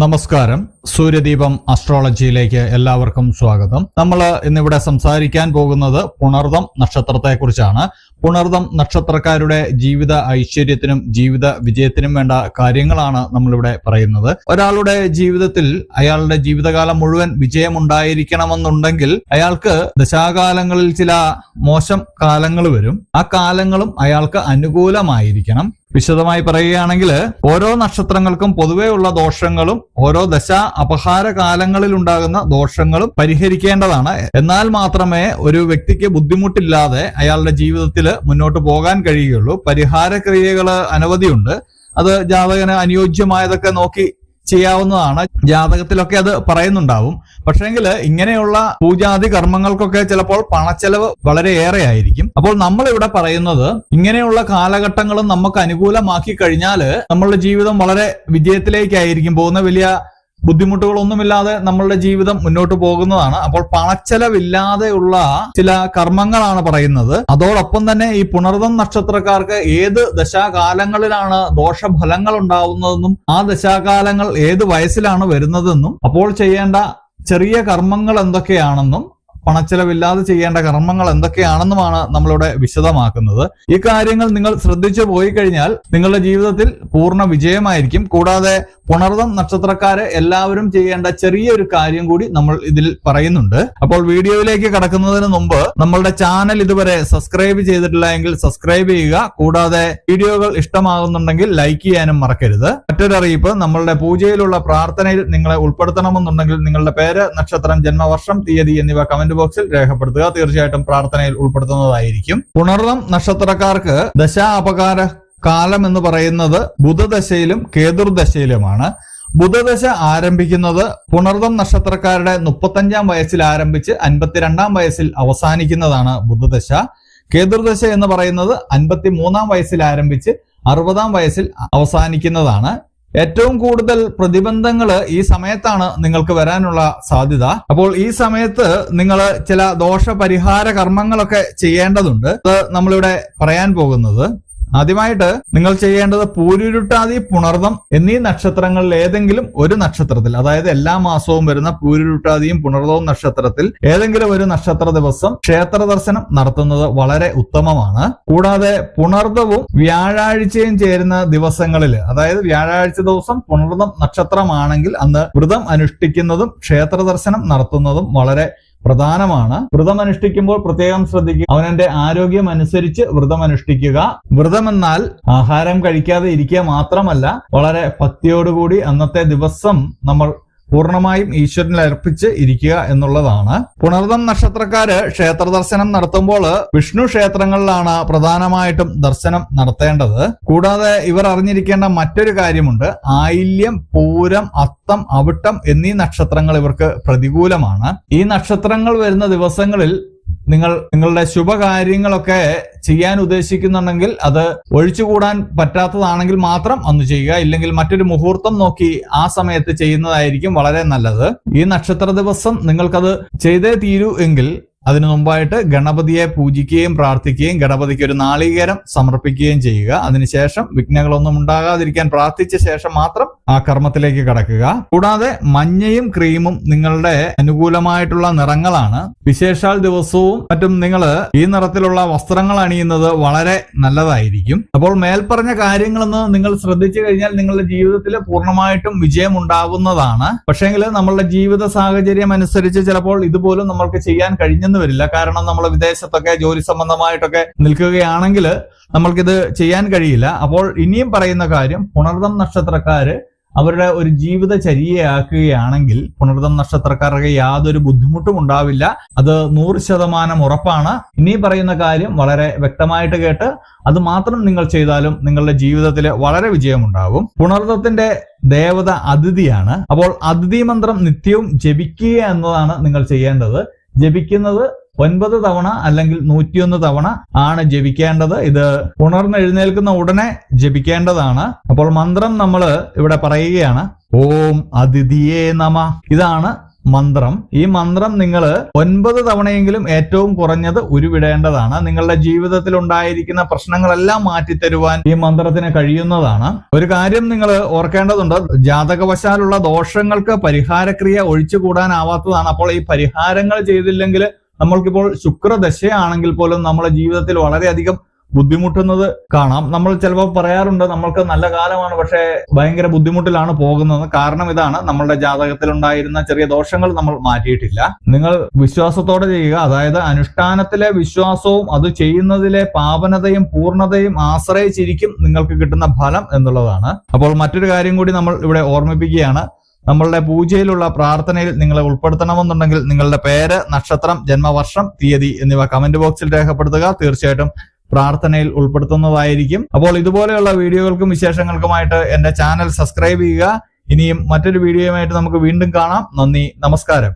നമസ്കാരം. സൂര്യദീപം അസ്ട്രോളജിയിലേക്ക് എല്ലാവർക്കും സ്വാഗതം. നമ്മൾ ഇന്നിവിടെ സംസാരിക്കാൻ പോകുന്നത് പുണർദം നക്ഷത്രത്തെക്കുറിച്ചാണ്. പുണർദം നക്ഷത്രക്കാരുടെ ജീവിത ഐശ്വര്യത്തിനും ജീവിത വിജയത്തിനും വേണ്ട കാര്യങ്ങളാണ് നമ്മളിവിടെ പറയുന്നത്. ഒരാളുടെ ജീവിതത്തിൽ അയാളുടെ ജീവിതകാലം മുഴുവൻ വിജയമുണ്ടായിരിക്കണമെന്നുണ്ടെങ്കിൽ അയാൾക്ക് ദശാകാലങ്ങളിൽ ചില മോശം കാലങ്ങൾ വരും. ആ കാലങ്ങളും അയാൾക്ക് അനുകൂലമായിരിക്കണം. വിശദമായി പറയുകയാണെങ്കിൽ ഓരോ നക്ഷത്രങ്ങൾക്കും പൊതുവെയുള്ള ദോഷങ്ങളും ഓരോ ദശ അപഹാര കാലങ്ങളിൽ ഉണ്ടാകുന്ന ദോഷങ്ങളും പരിഹരിക്കേണ്ടതാണ്. എന്നാൽ മാത്രമേ ഒരു വ്യക്തിക്ക് ബുദ്ധിമുട്ടില്ലാതെ അയാളുടെ ജീവിതത്തിൽ മുന്നോട്ട് പോകാൻ കഴിയുകയുള്ളൂ. പരിഹാര ക്രിയകൾ അനവധിയുണ്ട്. അത് ജാതകന് അനുയോജ്യമായതൊക്കെ നോക്കി ചെയ്യാവുന്നതാണ്. ജാതകത്തിലൊക്കെ അത് പറയുന്നുണ്ടാവും. പക്ഷേങ്കിൽ ഇങ്ങനെയുള്ള പൂജാതി കർമ്മങ്ങൾക്കൊക്കെ ചിലപ്പോൾ പണച്ചെലവ് വളരെ ഏറെ ആയിരിക്കും. അപ്പോൾ നമ്മൾ ഇവിടെ പറയുന്നത് ഇങ്ങനെയുള്ള കാലഘട്ടങ്ങളും നമുക്ക് അനുകൂലമാക്കി കഴിഞ്ഞാൽ നമ്മളുടെ ജീവിതം വളരെ വിജയത്തിലേക്കായിരിക്കും. പോകുന്ന വലിയ ബുദ്ധിമുട്ടുകളൊന്നുമില്ലാതെ നമ്മളുടെ ജീവിതം മുന്നോട്ട് പോകുന്നതാണ്. അപ്പോൾ പണച്ചെലവില്ലാതെയുള്ള ചില കർമ്മങ്ങളാണ് പറയുന്നത്. അതോടൊപ്പം തന്നെ ഈ പുണർദം നക്ഷത്രക്കാർക്ക് ഏത് ദശാകാലങ്ങളിലാണ് ദോഷഫലങ്ങൾ ഉണ്ടാവുന്നതെന്നും ആ ദശാകാലങ്ങൾ ഏത് വയസ്സിലാണ് വരുന്നതെന്നും അപ്പോൾ ചെയ്യേണ്ട ചെറിയ കർമ്മങ്ങൾ എന്തൊക്കെയാണെന്നും പണച്ചെലവില്ലാതെ ചെയ്യേണ്ട കർമ്മങ്ങൾ എന്തൊക്കെയാണെന്നുമാണ് നമ്മളിവിടെ വിശദമാക്കുന്നത്. ഈ കാര്യങ്ങൾ നിങ്ങൾ ശ്രദ്ധിച്ചു പോയി കഴിഞ്ഞാൽ നിങ്ങളുടെ ജീവിതത്തിൽ പൂർണ വിജയമായിരിക്കും. കൂടാതെ പുണർദം നക്ഷത്രക്കാരെ എല്ലാവരും ചെയ്യേണ്ട ചെറിയൊരു കാര്യം കൂടി നമ്മൾ ഇതിൽ പറയുന്നുണ്ട്. അപ്പോൾ വീഡിയോയിലേക്ക് കടക്കുന്നതിന് മുമ്പ് നമ്മളുടെ ചാനൽ ഇതുവരെ സബ്സ്ക്രൈബ് ചെയ്തിട്ടില്ല എങ്കിൽ സബ്സ്ക്രൈബ് ചെയ്യുക. കൂടാതെ വീഡിയോകൾ ഇഷ്ടമാകുന്നുണ്ടെങ്കിൽ ലൈക്ക് ചെയ്യാനും മറക്കരുത്. മറ്റൊരു അറിയിപ്പ് നമ്മളുടെ പൂജയിലുള്ള പ്രാർത്ഥനയിൽ നിങ്ങളെ ഉൾപ്പെടുത്തണമെന്നുണ്ടെങ്കിൽ നിങ്ങളുടെ പേര് നക്ഷത്രം ജന്മവർഷം തീയതി എന്നിവ കമന്റ് ബോക്സിൽ രേഖപ്പെടുത്തുക. തീർച്ചയായിട്ടും പ്രാർത്ഥനയിൽ ഉൾപ്പെടുത്തുന്നതായിരിക്കും. പുണർദം നക്ഷത്രക്കാർക്ക് ദശാ അപകാര കാലം എന്ന് പറയുന്നത് ബുധദശയിലും കേതുർദശയിലുമാണ്. ബുധദശ ആരംഭിക്കുന്നത് പുണർദം നക്ഷത്രക്കാരുടെ മുപ്പത്തഞ്ചാം വയസ്സിൽ ആരംഭിച്ച് അൻപത്തിരണ്ടാം വയസ്സിൽ അവസാനിക്കുന്നതാണ് ബുധദശ. കേതുർദശ എന്ന് പറയുന്നത് അൻപത്തി മൂന്നാം വയസ്സിൽ ആരംഭിച്ച് അറുപതാം വയസ്സിൽ അവസാനിക്കുന്നതാണ്. ഏറ്റവും കൂടുതൽ പ്രതിബന്ധങ്ങൾ ഈ സമയത്താണ് നിങ്ങൾക്ക് വരാനുള്ള സാധ്യത. അപ്പോൾ ഈ സമയത്ത് നിങ്ങൾ ചില ദോഷപരിഹാര കർമ്മങ്ങളൊക്കെ ചെയ്യേണ്ടതുണ്ട്. അത് നമ്മളിവിടെ പറയാൻ പോകുന്നത്. ആദ്യമായിട്ട് നിങ്ങൾ ചെയ്യേണ്ടത് പൂരുരുട്ടാതി പുണർദം എന്നീ നക്ഷത്രങ്ങളിൽ ഏതെങ്കിലും ഒരു നക്ഷത്രത്തിൽ അതായത് എല്ലാ മാസവും വരുന്ന പൂരുരുട്ടാതിയും പുണർദവും നക്ഷത്രത്തിൽ ഏതെങ്കിലും ഒരു നക്ഷത്ര ദിവസം ക്ഷേത്ര ദർശനം നടത്തുന്നത് വളരെ ഉത്തമമാണ്. കൂടാതെ പുണർദവും വ്യാഴാഴ്ചയും ചേരുന്ന ദിവസങ്ങളിൽ അതായത് വ്യാഴാഴ്ച ദിവസം പുണർദം നക്ഷത്രമാണെങ്കിൽ അന്ന് വ്രതം അനുഷ്ഠിക്കുന്നതും ക്ഷേത്ര ദർശനം നടത്തുന്നതും വളരെ പ്രധാനമാണ്. വ്രതം അനുഷ്ഠിക്കുമ്പോൾ പ്രത്യേകം ശ്രദ്ധിക്കുക. അവനന്റെ ആരോഗ്യം അനുസരിച്ച് വ്രതം അനുഷ്ഠിക്കുക വ്രതം എന്നാൽ ആഹാരം കഴിക്കാതെ ഇരിക്കുക മാത്രമല്ല വളരെ ഭക്തിയോടുകൂടി അന്നത്തെ ദിവസം നമ്മൾ പൂർണമായും ഈശ്വരനിൽ അർപ്പിച്ച് ഇരിക്കുക എന്നുള്ളതാണ്. പുണർദം നക്ഷത്രക്കാര് ക്ഷേത്ര ദർശനം നടത്തുമ്പോൾ വിഷ്ണു ക്ഷേത്രങ്ങളിലാണ് പ്രധാനമായിട്ടും ദർശനം നടത്തേണ്ടത്. കൂടാതെ ഇവർ അറിഞ്ഞിരിക്കേണ്ട മറ്റൊരു കാര്യമുണ്ട്. ആയില്യം പൂരം അത്തം അവിട്ടം എന്നീ നക്ഷത്രങ്ങൾ ഇവർക്ക് പ്രതികൂലമാണ്. ഈ നക്ഷത്രങ്ങൾ വരുന്ന ദിവസങ്ങളിൽ നിങ്ങൾ നിങ്ങളുടെ ശുഭകാര്യങ്ങളൊക്കെ ചെയ്യാൻ ഉദ്ദേശിക്കുന്നുണ്ടെങ്കിൽ അത് ഒഴിച്ചുകൂടാൻ പറ്റാത്തതാണെങ്കിൽ മാത്രം അന്ന് ചെയ്യുക. ഇല്ലെങ്കിൽ മറ്റൊരു മുഹൂർത്തം നോക്കി ആ സമയത്ത് ചെയ്യുന്നതായിരിക്കും വളരെ നല്ലത്. ഈ നക്ഷത്ര ദിവസം നിങ്ങൾക്കത് ചെയ്തേ തീരൂ എങ്കിൽ അതിനു മുമ്പായിട്ട് ഗണപതിയെ പൂജിക്കുകയും പ്രാർത്ഥിക്കുകയും ഗണപതിക്ക് ഒരു നാളികേരം സമർപ്പിക്കുകയും ചെയ്യുക. അതിനുശേഷം വിഘ്നങ്ങളൊന്നും ഉണ്ടാകാതിരിക്കാൻ പ്രാർത്ഥിച്ച ശേഷം മാത്രം ആ കർമ്മത്തിലേക്ക് കടക്കുക. കൂടാതെ മഞ്ഞയും ക്രീമും നിങ്ങളുടെ അനുകൂലമായിട്ടുള്ള നിറങ്ങളാണ്. വിശേഷാൽ ദിവസവും മറ്റും നിങ്ങൾ ഈ നിറത്തിലുള്ള വസ്ത്രങ്ങൾ അണിയുന്നത് വളരെ നല്ലതായിരിക്കും. അപ്പോൾ മേൽപ്പറഞ്ഞ കാര്യങ്ങളൊന്ന് നിങ്ങൾ ശ്രദ്ധിച്ചു കഴിഞ്ഞാൽ നിങ്ങളുടെ ജീവിതത്തിൽ പൂർണമായിട്ടും വിജയം ഉണ്ടാകുന്നതാണ് പക്ഷേങ്കിൽ നമ്മളുടെ ജീവിത സാഹചര്യം അനുസരിച്ച് ചിലപ്പോൾ ഇതുപോലും നമ്മൾക്ക് ചെയ്യാൻ കഴിഞ്ഞെന്ന് വരില്ല. കാരണം നമ്മൾ വിദേശത്തൊക്കെ ജോലി സംബന്ധമായിട്ടൊക്കെ നിൽക്കുകയാണെങ്കിൽ നമ്മൾക്കിത് ചെയ്യാൻ കഴിയില്ല. അപ്പോൾ ഇനിയും പറയുന്ന കാര്യം പുണർദം നക്ഷത്രക്കാര് അവരുടെ ഒരു ജീവിത ചര്യയാക്കുകയാണെങ്കിൽ പുണർദം നക്ഷത്രക്കാർക്ക് യാതൊരു ബുദ്ധിമുട്ടും ഉണ്ടാവില്ല. അത് നൂറ് ശതമാനം ഉറപ്പാണ്. ഇനി പറയുന്ന കാര്യം വളരെ വ്യക്തമായിട്ട് കേട്ട് അത് മാത്രം നിങ്ങൾ ചെയ്താലും നിങ്ങളുടെ ജീവിതത്തിൽ വളരെ വിജയമുണ്ടാവും. പുണർദത്തിന്റെ ദേവത അതിഥിയാണ്. അപ്പോൾ അതിഥി മന്ത്രം നിത്യവും ജപിക്കുക എന്നതാണ് നിങ്ങൾ ചെയ്യേണ്ടത്. ജപിക്കുന്നത് ഒൻപത് തവണ അല്ലെങ്കിൽ നൂറ്റിയൊന്ന് തവണ ആണ് ജപിക്കേണ്ടത്. ഇത് ഉണർന്നെഴുന്നേൽക്കുന്ന ഉടനെ ജപിക്കേണ്ടതാണ്. അപ്പോൾ മന്ത്രം നമ്മൾ ഇവിടെ പറയുകയാണ്. ഓം അതിഥിയേ നമ. ഇതാണ് മന്ത്രം. ഈ മന്ത്രം നിങ്ങൾ ഒൻപത് തവണയെങ്കിലും ഏറ്റവും കുറഞ്ഞത് ഉരുവിടേണ്ടതാണ്. നിങ്ങളുടെ ജീവിതത്തിൽ ഉണ്ടായിരിക്കുന്ന പ്രശ്നങ്ങളെല്ലാം മാറ്റിത്തരുവാൻ ഈ മന്ത്രത്തിന് കഴിയുന്നതാണ്. ഒരു കാര്യം നിങ്ങൾ ഓർക്കേണ്ടതുണ്ട്. ജാതകവശാലുള്ള ദോഷങ്ങൾക്ക് പരിഹാരക്രിയ ഒഴിച്ചുകൂടാനാവാത്തതാണ്. അപ്പോൾ ഈ പരിഹാരങ്ങൾ ചെയ്തില്ലെങ്കിൽ നമ്മൾക്കിപ്പോൾ ശുക്രദശയാണെങ്കിൽ പോലും നമ്മുടെ ജീവിതത്തിൽ വളരെയധികം ബുദ്ധിമുട്ടുന്നത് കാണാം. നമ്മൾ ചിലപ്പോൾ പറയാറുണ്ട് നമ്മൾക്ക് നല്ല കാലമാണ് പക്ഷേ ഭയങ്കര ബുദ്ധിമുട്ടിലാണ് പോകുന്നത്. കാരണം ഇതാണ് നമ്മളുടെ ജാതകത്തിൽ ഉണ്ടായിരുന്ന ചെറിയ ദോഷങ്ങൾ നമ്മൾ മാറ്റിയിട്ടില്ല. നിങ്ങൾ വിശ്വാസത്തോടെ ചെയ്യുക. അതായത് അനുഷ്ഠാനത്തിലെ വിശ്വാസവും അത് ചെയ്യുന്നതിലെ പാവനതയും പൂർണതയും ആശ്രയിച്ചിരിക്കും നിങ്ങൾക്ക് കിട്ടുന്ന ഫലം എന്നുള്ളതാണ്. അപ്പോൾ മറ്റൊരു കാര്യം കൂടി നമ്മൾ ഇവിടെ ഓർമ്മിപ്പിക്കുകയാണ്. നമ്മളുടെ പൂജയിലുള്ള പ്രാർത്ഥനയിൽ നിങ്ങളെ ഉൾപ്പെടുത്തണമെന്നുണ്ടെങ്കിൽ നിങ്ങളുടെ പേര് നക്ഷത്രം ജന്മവർഷം തീയതി എന്നിവ കമന്റ് ബോക്സിൽ രേഖപ്പെടുത്തുക. തീർച്ചയായിട്ടും പ്രാർത്ഥനയിൽ ഉൾപ്പെടുത്തുന്നതായിരിക്കും. അപ്പോൾ ഇതുപോലെയുള്ള വീഡിയോകൾക്കും വിശേഷങ്ങൾക്കുമായിട്ട് എന്റെ ചാനൽ സബ്സ്ക്രൈബ് ചെയ്യുക. ഇനിയും മറ്റൊരു വീഡിയോയുമായിട്ട് നമുക്ക് വീണ്ടും കാണാം. നന്ദി നമസ്കാരം.